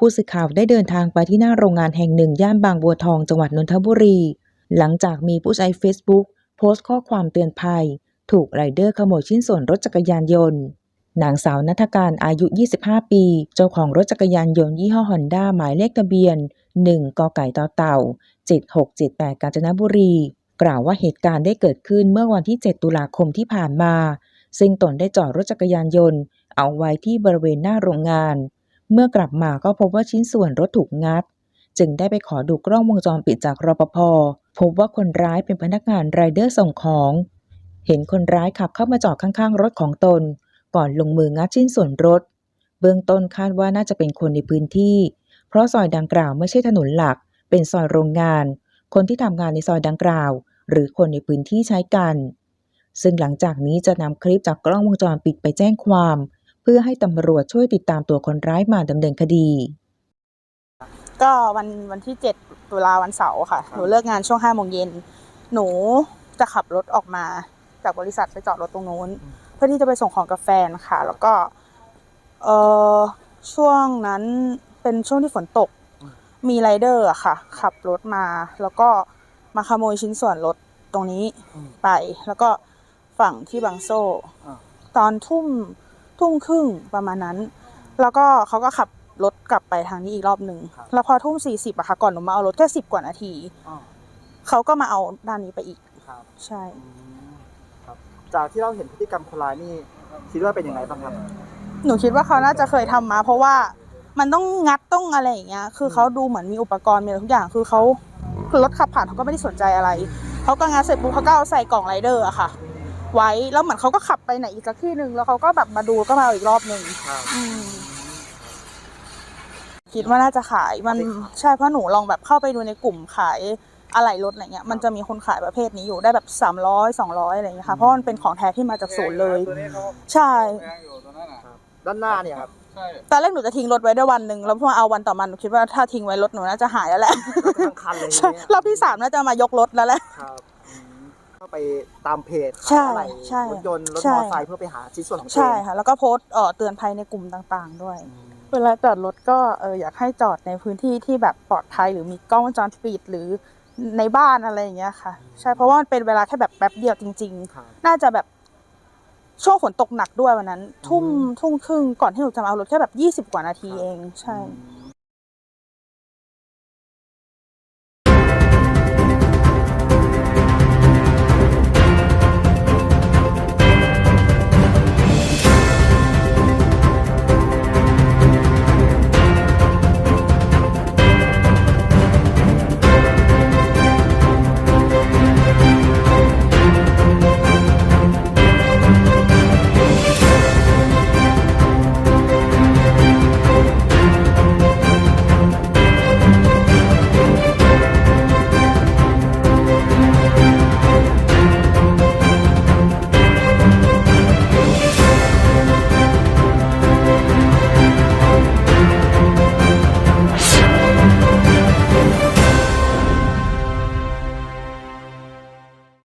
ผู้สื่อข่าวได้เดินทางไปที่หน้าโรงงานแห่งหนึ่ง ย่านบางบัวทองจังหวัดนนทบุรี หลังจากมีผู้ใช้ Facebook โพสต์ข้อความเตือนภัย ถูกไรเดอร์ขโมยชิ้นส่วนรถจักรยานยนต์นางสาวนัฐการอายุ 25 ปี เจ้าของรถจักรยานยนต์ยี่ห้อฮอนด้าหมายเลขทะเบียน 1 กไก่ต่อเต่า 7678 กาญจนบุรี กล่าวว่าเหตุการณ์ได้เกิดขึ้นเมื่อวันที่ 7 ตุลาคมที่ผ่านมา ซึ่งตนได้จอดรถจักรยานยนต์ เอาไว้ที่บริเวณหน้าโรงงาน เมื่อกลับมาก็พบว่าชิ้นส่วนรถถูกงัด จึงได้ไปขอดูกล้องวงจรปิดจากรปภพบว่าคนร้ายเป็นพนักงานไรเดอร์ส่งของ เห็นคนร้ายขับเข้ามาจอดข้างๆ รถของตน ก่อนลงมืองัดชิ้นส่วนรถ เบื้องต้นคาดว่าน่าจะเป็นคนในพื้นที่ เพราะซอยดังกล่าวไม่ใช่ถนนหลัก เป็นซอยโรงงาน คนที่ทำงานในซอยดังกล่าว หรือคนในพื้นที่ใช้กัน ซึ่งหลังจากนี้จะนำคลิปจากกล้องวงจรปิดไปแจ้งความเพื่อให้ตำรวจช่วยติดตามตัวคนร้ายมาดำเนินคดี ก็วันวันที่ 7 ตุลาวันเสาร์ค่ะ หนูเลิกงานช่วง5โมงเย็น หนูจะขับรถออกมาจากบริษัทไปจอดรถตรงนู้น เพื่อที่จะไปส่งของกับแฟนค่ะ แล้วก็เออช่วงนั้นเป็นช่วงที่ฝนตก มีไรเดอร์อะค่ะ ขับรถมา แล้วก็มาขโมยชิ้นส่วนรถตรงนี้ไป แล้วก็ฝั่งที่บางโซ่อ่าตอนทุ่ม ทุ่มครึ่งประมาณนั้น แล้วก็เขาก็ขับรถกลับไปทางนี้อีกรอบหนึ่งแล้วพอทุ่มสี่สิบอะค่ะก่อนหนูมาเอารถแค่สิบกว่านาทีอ๋อเขาก็มาเอาด้านนี้ไปอีกครับใช่อืมครับจากที่เราเห็นพฤติกรรมคนร้ายนี่คิดว่าเป็นยังไงบ้างครับ หนูคิดว่าเขาน่าจะเคยทำมา เพราะว่ามันต้องงัดต้องอะไรอย่างเงี้ย คือเขาดูเหมือนมีอุปกรณ์มีอะไรทุกอย่าง คือเขาคือรถขับผ่านเขาก็ไม่ได้สนใจอะไร เขาก็งัดเสร็จปุ๊บเขาก็เอาใส่กล่องไรเดอร์อะค่ะ ไว้ แล้วเหมือนเขาก็ขับไปไหนอีกสักที่หนึ่งแล้วเขาก็แบบมาดูก็มาเอาอีกรอบหนึ่งครับ อืม คิดว่าน่าจะขายมันใช่เพราะหนูลองแบบเข้าไปดูในกลุ่มขายอะไหล่รถอะไรเงี้ย มันจะมีคนขายประเภทนี้อยู่ได้แบบสามร้อยสองร้อยอะไรเงี้ยค่ะเพราะมันเป็นของแท้ที่มาจากศูนย์เลยใช่ครับด้านหน้าเนี่ยครับตอนแรกหนูจะทิ้งรถไว้ได้วันหนึ่งแล้วพอเอาวันต่อมาหนูคิดว่าถ้าทิ้งไว้รถหนูน่าจะหายแล้วแหละทั้งคันเลยใช่เนี่ยรอบที่สามน่าจะมายกรถแล้วแหละครับอืมเข้า ไปตามเพจใช่อะไรใช่รถยนต์รถใช่ มอเตอร์ไซค์เพื่อไปหาชิ้นส่วนของตัวใช่เองค่ะ แล้วก็โพสต์เอ่อเตือนภัยในกลุ่มต่างๆ ด้วย อืมเวลาจอดรถก็เอออยากให้จอดในพื้นที่ที่แบบปลอดภัยหรือมีกล้องวงจรปิดหรือในบ้านอะไรอย่างเงี้ยค่ะ ใช่เพราะว่ามันเป็นเวลาแค่แบบแป๊บเดียวจริง ครับ ๆ น่าจะแบบช่วงฝนตกหนักด้วยวันนั้น ทุ่มอืม ทุ่มครึ่งก่อนที่หนูจะมาเอารถแค่แบบยี่สิบ20 กว่านาทีเอง ใช่ อืม